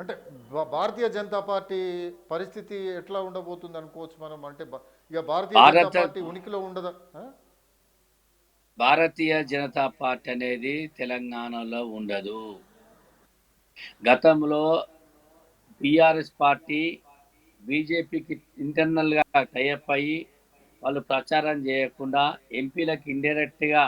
అంటే భారతీయ జనతా పార్టీ పరిస్థితి ఎట్లా ఉండబోతుంది అనుకోవచ్చు మనం? అంటే ఇక భారతీయ జనతా పార్టీ ఉనికిలో ఉండదా? భారతీయ జనతా పార్టీ అనేది తెలంగాణలో ఉండదు. గతంలో బీఆర్ఎస్ పార్టీ బీజేపీకి ఇంటర్నల్గా టైఅప్ అయ్యి వాళ్ళు ప్రచారం చేయకుండా ఎంపీలకు ఇండైరెక్ట్గా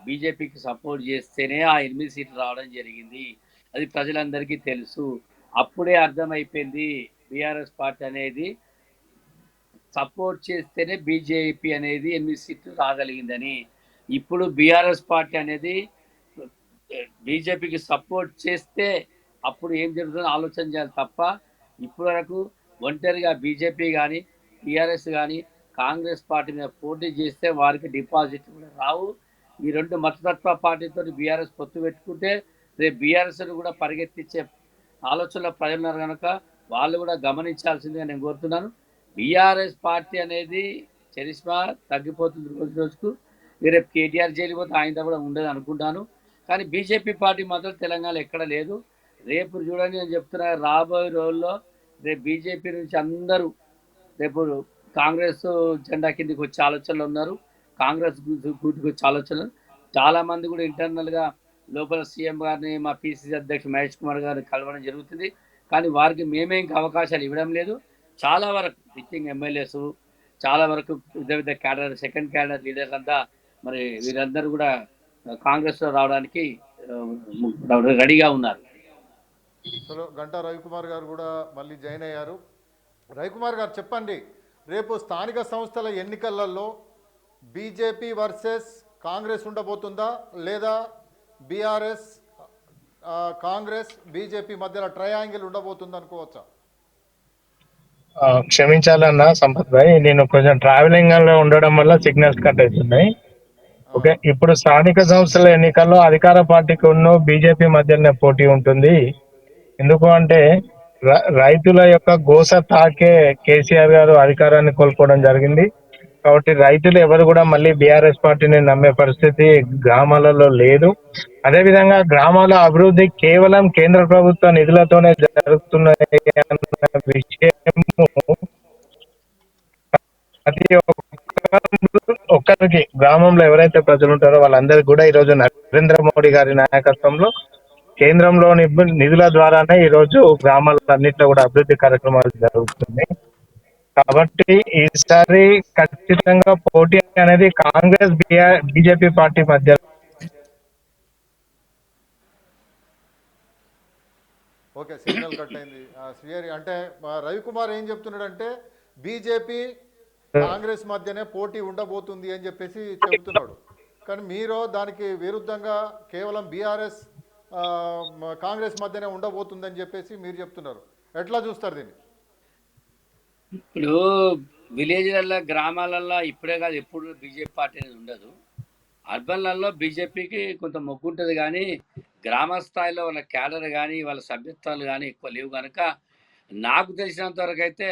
బీజేపీకి సపోర్ట్ చేస్తేనే ఆ ఎనిమిది సీట్లు రావడం జరిగింది. అది ప్రజలందరికీ తెలుసు. అప్పుడే అర్థమైపోయింది బీఆర్ఎస్ పార్టీ అనేది సపోర్ట్ చేస్తేనే బీజేపీ అనేది ఎనిమిది సీట్లు రాగలిగిందని. ఇప్పుడు బీఆర్ఎస్ పార్టీ అనేది బీజేపీకి సపోర్ట్ చేస్తే అప్పుడు ఏం జరుగుతుందో ఆలోచన చేయాలి తప్ప ఇప్పటి వరకు ఒంటరిగా బీజేపీ కానీ టీఆర్ఎస్ కానీ కాంగ్రెస్ పార్టీ మీద పోటీ చేస్తే వారికి డిపాజిట్ కూడా రావు. ఈ రెండు మతతత్వ పార్టీతో బీఆర్ఎస్ పొత్తు పెట్టుకుంటే రేపు బీఆర్ఎస్ను కూడా పరిగెత్తించే ఆలోచనలో ప్రజలున్నారు కనుక వాళ్ళు కూడా గమనించాల్సిందిగా నేను కోరుతున్నాను. బీఆర్ఎస్ పార్టీ అనేది చరిష్మా తగ్గిపోతుంది రోజు రోజుకు. రేపు కేటీఆర్ జైలు ఆయన కూడా ఉండదు అనుకుంటాను. కానీ బీజేపీ పార్టీ మాత్రం తెలంగాణ ఎక్కడ లేదు. రేపు చూడండి నేను చెప్తున్నా రాబోయే రోజుల్లో రేపు బీజేపీ నుంచి అందరూ రేపు కాంగ్రెస్ జెండా కిందకి వచ్చే ఆలోచనలు ఉన్నారు. కాంగ్రెస్ గుర్తుకు వచ్చే ఆలోచనలు. చాలామంది కూడా ఇంటర్నల్గా లోపల సీఎం గారిని మా పిసిసి అధ్యక్షుడు మహేష్ కుమార్ గారిని కలవడం జరుగుతుంది. కానీ వారికి మేమే ఇంకా అవకాశాలు ఇవ్వడం లేదు. చాలా వరకు సిట్టింగ్ ఎమ్మెల్యేస్ చాలా వరకు వివిధ వివిధ క్యాడర్ సెకండ్ క్యాడర్ లీడర్స్ అంతా మరి వీరందరూ కూడా కాంగ్రెస్లో రావడానికి రెడీగా ఉన్నారు. అసలు గంటా రవికుమార్ గారు కూడా మళ్ళీ జాయిన్ అయ్యారు. రవికుమార్ గారు చెప్పండి రేపు స్థానిక సంస్థల ఎన్నికలలో బీజేపీ వర్సెస్ కాంగ్రెస్ ఉండబోతుందా లేదా బీఆర్ఎస్ కాంగ్రెస్ బీజేపీ మధ్యలో ట్రయాంగిల్ ఉండబోతుంది అనుకోవచ్చా? క్షమించాలన్నా సంపత్ భాయ్ నేను కొంచెం ట్రావెలింగ్లో ఉండడం వల్ల సిగ్నల్స్ కట్ అవుతున్నాయి. ఓకే ఇప్పుడు స్థానిక సంస్థల ఎన్నికల్లో అధికార పార్టీకి ఉన్న బీజేపీ మధ్యనే పోటీ ఉంటుంది. ఎందుకు అంటే రైతుల యొక్క గోస తాకే కేసీఆర్ గారు అధికారాన్ని కోల్పోవడం జరిగింది. కాబట్టి రైతులు ఎవరు కూడా మళ్ళీ బీఆర్ఎస్ పార్టీని నమ్మే పరిస్థితి గ్రామాలలో లేదు. అదేవిధంగా గ్రామాల అభివృద్ధి కేవలం కేంద్ర ప్రభుత్వ నిధులతోనే జరుగుతున్న విషయం విషయము ప్రతి ఒక్క- ఒక్కరికి గ్రామంలో ఎవరైతే ప్రజలు ఉంటారో వాళ్ళందరికీ కూడా ఈ రోజు నరేంద్ర మోడీ గారి నాయకత్వంలో కేంద్రంలోని నిధుల ద్వారానే ఈ రోజు గ్రామాలన్నింటిలో కూడా అభివృద్ధి కార్యక్రమాలు జరుగుతున్నాయి. కాబట్టి ఈసారి ఖచ్చితంగా పోటీ అనేది కాంగ్రెస్ బీజేపీ పార్టీ మధ్య ఓకే సిగ్నల్ కట్ అయింది ఆ, శ్రీహరి అంటే రవికుమార్ ఏం చెప్తున్నాడంటే బీజేపీ కాంగ్రెస్ మధ్యనే పోటీ ఉండబోతుంది అని చెప్పేసి చెబుతున్నాడు. కానీ మీరు దానికి విరుద్ధంగా కేవలం బీఆర్ఎస్ కాంగ్రెస్ మధ్యనే ఉండబోతుంది అని చెప్పేసి మీరు చెప్తున్నారు. ఎట్లా చూస్తారు దీన్ని? ఇప్పుడు విలేజ్లలో గ్రామాలల్లో ఇప్పుడే కాదు ఎప్పుడు బీజేపీ పార్టీ అనేది ఉండదు. అర్బన్లలో బీజేపీకి కొంత మొగ్గు ఉంటుంది కానీ గ్రామ స్థాయిలో వాళ్ళ క్యాడర్ కానీ వాళ్ళ సభ్యత్వాలు కానీ ఎక్కువ లేవు కనుక నాకు తెలిసినంత వరకు అయితే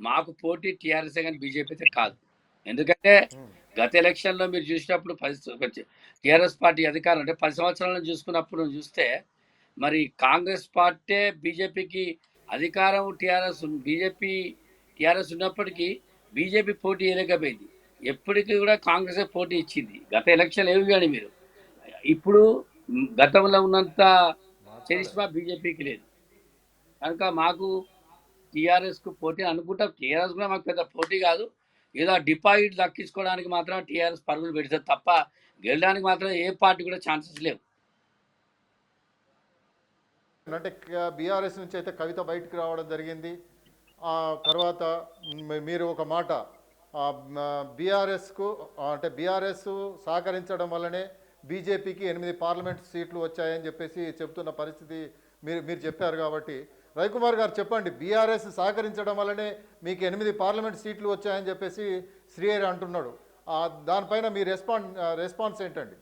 మాకు పోటీ టీఆర్ఎస్ కానీ బీజేపీ అయితే కాదు. ఎందుకంటే గత ఎలక్షన్లో మీరు చూసినప్పుడు పది టీఆర్ఎస్ పార్టీ అధికారం అంటే పది సంవత్సరాలను చూసుకున్నప్పుడు చూస్తే మరి కాంగ్రెస్ పార్టీ బీజేపీకి అధికారం టీఆర్ఎస్ బీజేపీ టీఆర్ఎస్ ఉన్నప్పటికీ బీజేపీ పోటీ వేయలేకపోయింది ఎప్పటికీ కూడా కాంగ్రెస్ పోటీ ఇచ్చింది. గత ఎలక్షన్ ఏవి కానీ మీరు. ఇప్పుడు గతంలో ఉన్నంత చరిష్మా బీజేపీకి లేదు. కనుక మాకు టీఆర్ఎస్కు పోటీ అనుకుంటాం. టీఆర్ఎస్ కూడా మాకు పెద్ద పోటీ కాదు. ఏదో డిపాజిట్ దక్కించుకోవడానికి మాత్రం టీఆర్ఎస్ పరుగులు పెడుతుంది తప్ప గెలడానికి మాత్రం ఏ పార్టీ కూడా ఛాన్సెస్ లేవు. అంటే బీఆర్ఎస్ నుంచి అయితే కవిత బయటకు రావడం జరిగింది. తర్వాత మీరు ఒక మాట బీఆర్ఎస్కు అంటే బీఆర్ఎస్ సహకరించడం వల్లనే బీజేపీకి ఎనిమిది పార్లమెంట్ సీట్లు వచ్చాయని చెప్పేసి చెప్తున్న పరిస్థితి మీరు మీరు చెప్పారు కాబట్టి. రవికుమార్ గారు చెప్పండి బీఆర్ఎస్ సహకరించడం వల్లనే మీకు ఎనిమిది పార్లమెంట్ సీట్లు వచ్చాయని చెప్పేసి శ్రీహరి అంటున్నాడు. దానిపైన మీ రెస్పాన్స్ రెస్పాన్స్ ఏంటండి?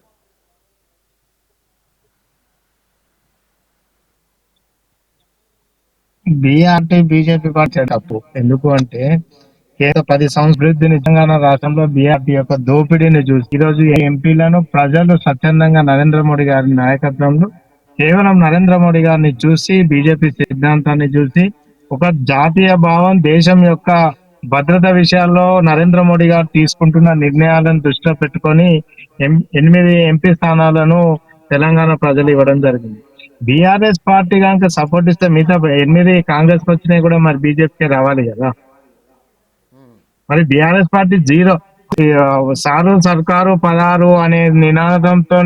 బీఆర్టీ బీజేపీ పార్టీ తప్పు. ఎందుకు అంటే కేవలం పది సంవత్సరాలు తెలంగాణ రాష్ట్రంలో బీఆర్టీ యొక్క దోపిడీని చూసి ఈ రోజు ఎంపీలను ప్రజలు స్వచ్ఛందంగా నరేంద్ర మోడీ గారి నాయకత్వంలో కేవలం నరేంద్ర మోడీ గారిని చూసి బీజేపీ సిద్ధాంతాన్ని చూసి ఒక జాతీయ భావం దేశం యొక్క భద్రత విషయాల్లో నరేంద్ర మోడీ గారు తీసుకుంటున్న నిర్ణయాలను దృష్టిలో పెట్టుకొని ఎం- ఎనిమిది ఎంపీ స్థానాలను తెలంగాణ ప్రజలు ఇవ్వడం జరిగింది. బీఆర్ఎస్ పార్టీ కనుక సపోర్ట్ ఇస్తే మిగతా ఎనిమిది కాంగ్రెస్ వచ్చినాయి కూడా మరి బీజేపీకి రావాలి కదా. మరి బీఆర్ఎస్ పార్టీ జీరో. సారు సర్కారు పదారు అనే నినాదంతో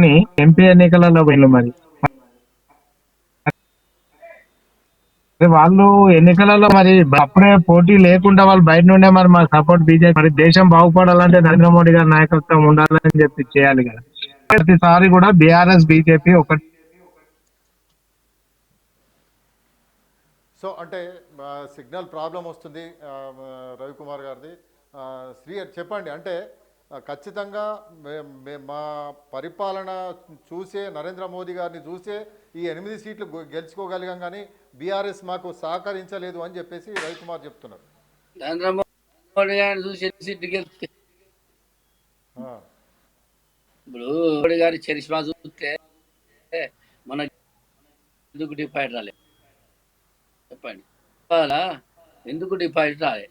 ఎంపీ ఎన్నికలలో పోయింది మరి. మరి వాళ్ళు ఎన్నికలలో మరి అప్పుడే పోటీ లేకుండా వాళ్ళు బయట నుండే మరి మా సపోర్ట్ బీజేపీ. మరి దేశం బాగుపడాలంటే నరేంద్ర మోడీ గారి నాయకత్వం ఉండాలని చెప్పి చేయాలి కదా. ప్రతిసారి కూడా బీఆర్ఎస్ బీజేపీ ఒకటి సో అంటే సిగ్నల్ ప్రాబ్లం వస్తుంది రవికుమార్ గారిది. శ్రీ చెప్పండి అంటే ఖచ్చితంగా మే- పరిపాలన చూసే నరేంద్ర మోదీ గారిని చూసే ఈ ఎనిమిది సీట్లు గెలుచుకోగలిగాం కానీ బీఆర్ఎస్ మాకు సహకరించలేదు అని చెప్పేసి రవికుమార్ చెప్తున్నారు. నరేంద్ర మోడీ గారిని చూసి ఎన్ని సీట్లు గెలిస్తే? ఆ, ఇప్పుడు మోడీ గారి చరిష్మా చూస్తే మన ఎందుకు డిపాజిట్ రాలే? చెప్పండి. ఇవాళ ఎందుకు డిపాజిట్ రాలే?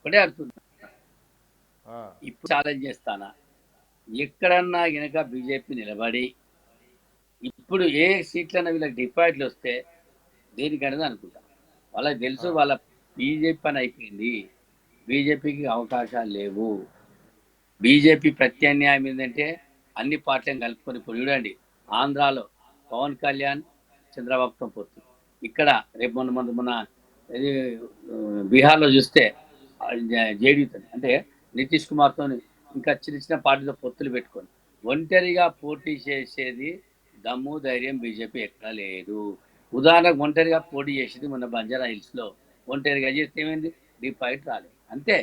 ఒకటే అడుగుతున్నా. ఆ, ఇప్పుడు ఛాలెంజ్ చేస్తానా? ఎక్కడన్నా గనక బీజేపీ నిలబడి ఇప్పుడు ఏ సీట్లన్నా వీళ్ళకి డిపాజిట్లు వస్తే దేనికనేది అనుకుంటా. వాళ్ళకి తెలుసు వాళ్ళ బీజేపీ పని అయిపోయింది. బీజేపీకి అవకాశాలు లేవు. బీజేపీ ప్రత్యామ్నాయం ఏంటంటే అన్ని పార్టీలను కలుపుకొని ఇప్పుడు చూడండి ఆంధ్రాలో పవన్ కళ్యాణ్ చంద్రబాబుతో పొత్తు ఇక్కడ రేపు మొన్న మొన్న మొన్న బీహార్లో చూస్తే జేడీతో అంటే నితీష్ కుమార్తో ఇంకా చిన్న చిన్న పార్టీతో పొత్తులు పెట్టుకొని ఒంటరిగా పోటీ చేసేది దమ్ము ధైర్యం బీజేపీ ఎక్కడా లేదు. ఉదాహరణకు ఒంటరిగా పోటీ చేసేది మొన్న బంజారా హిల్స్లో ఒంటరిగా చేస్తే ఏమైంది? డిపాజిట్ రాలేదు. అంతే.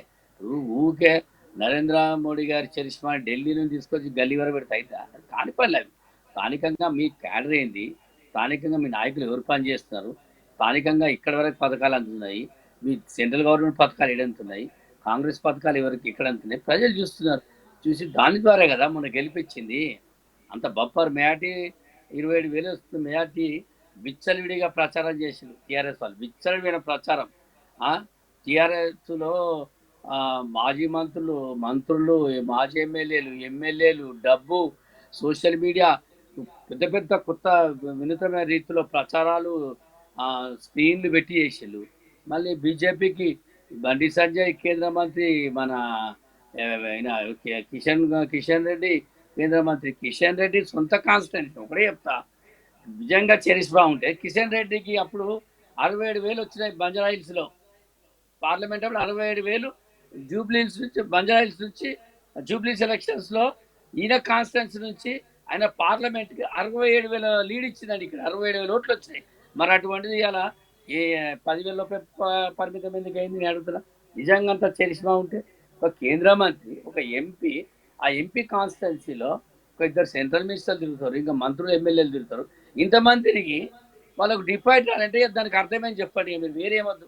ఊకే నరేంద్ర మోడీ గారి చరిష్మా ఢిల్లీ నుంచి తీసుకొచ్చి గల్లీ వరకు పెడితే అయితే కాని పనులు అవి స్థానికంగా మీ క్యాడర్ ఏంది? స్థానికంగా మీ నాయకులు ఎవరు పనిచేస్తున్నారు? స్థానికంగా ఇక్కడ వరకు పథకాలు అందుతున్నాయి. మీ సెంట్రల్ గవర్నమెంట్ పథకాలు ఏడంతున్నాయి కాంగ్రెస్ పథకాలు ఎవరికి ఇక్కడ అంతున్నాయి ప్రజలు చూస్తున్నారు. చూసి దాని ద్వారా కదా మొన్న గెలిపించింది. అంత బప్పర్ మేటి ఇరవై ఏడు వేలు వస్తుంది మేటి విచ్చలవిడిగా ప్రచారం చేసింది టీఆర్ఎస్ వాళ్ళు. విచ్చలవిడిన ప్రచారం. టీఆర్ఎస్లో మాజీ మంత్రులు మంత్రులు మాజీ ఎమ్మెల్యేలు ఎమ్మెల్యేలు డబ్బు సోషల్ మీడియా పెద్ద పెద్ద కొత్త వినూతన రీతిలో ప్రచారాలు స్క్రీన్లు పెట్టి చేసారు మళ్ళీ బీజేపీకి బండి సంజయ్ కేంద్ర మంత్రి మన కిషన్ కిషన్ రెడ్డి కేంద్ర మంత్రి కిషన్ రెడ్డి సొంత కాన్స్టిట్యూన్సీ. ఒకటే చెప్తా. నిజంగా చరిష్మా ఉంటే కిషన్ రెడ్డికి అప్పుడు అరవై ఏడు వేలు వచ్చినాయి బంజారా హిల్స్లో పార్లమెంట్ అప్పుడు అరవై ఏడు వేలు జూబ్లీన్స్ నుంచి బంజారా హిల్స్ నుంచి జూబ్లీస్ ఎలక్షన్స్లో ఈయన కాన్స్టిట్యున్సీ నుంచి ఆయన పార్లమెంట్కి అరవై ఏడు వేల లీడ్ ఇచ్చిందండి ఇక్కడ. అరవై ఏడు వేల ఓట్లు వచ్చినాయి. మరి అటువంటిది ఇలా ఏ పదివేల లోపే ప- పరిమితం ఎందుకు అయింది నేను అడుగుతున్నా. నిజంగా అంత చరిష్మా ఉంటే ఒక కేంద్ర మంత్రి ఒక ఎంపీ ఆ ఎంపీ కాన్స్టిట్యున్సీలో ఒక ఇద్దరు సెంట్రల్ మినిస్టర్లు తిరుగుతారు ఇంకా మంత్రులు ఎమ్మెల్యేలు తిరుగుతారు. ఇంతమందికి వాళ్ళకు డిపాజిట్ అంటే దానికి అర్థమేం చెప్పండి? మీరు వేరేమద్దు.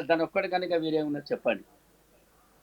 దాని ఒక్కటి కనుక వేరే ఉన్నది చెప్పండి.